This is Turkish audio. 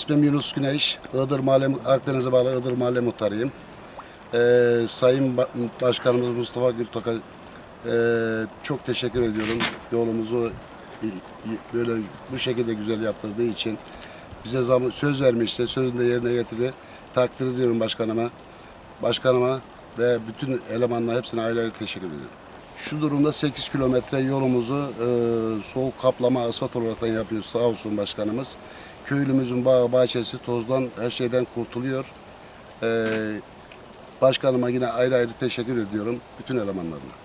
İsmim Yunus Güneş. Iğdır Mahalle, Akdeniz'e bağlı Iğdır Mahalle Muhtarıyım. Ee, Sayın Ba- Başkanımız Mustafa Gültok'a e, çok teşekkür ediyorum. Yolumuzu böyle bu şekilde güzel yaptırdığı için bize zaman, söz vermişti. Sözünü de yerine getirdi. Takdir ediyorum başkanıma. Başkanıma ve bütün elemanlara hepsine ayrı ayrı teşekkür ediyorum. Şu durumda 8 kilometre yolumuzu e, soğuk kaplama asfalt olarak yapıyoruz sağ olsun başkanımız. Köylümüzün bağı bahçesi tozdan her şeyden kurtuluyor. E, başkanıma yine ayrı ayrı teşekkür ediyorum bütün elemanlarına.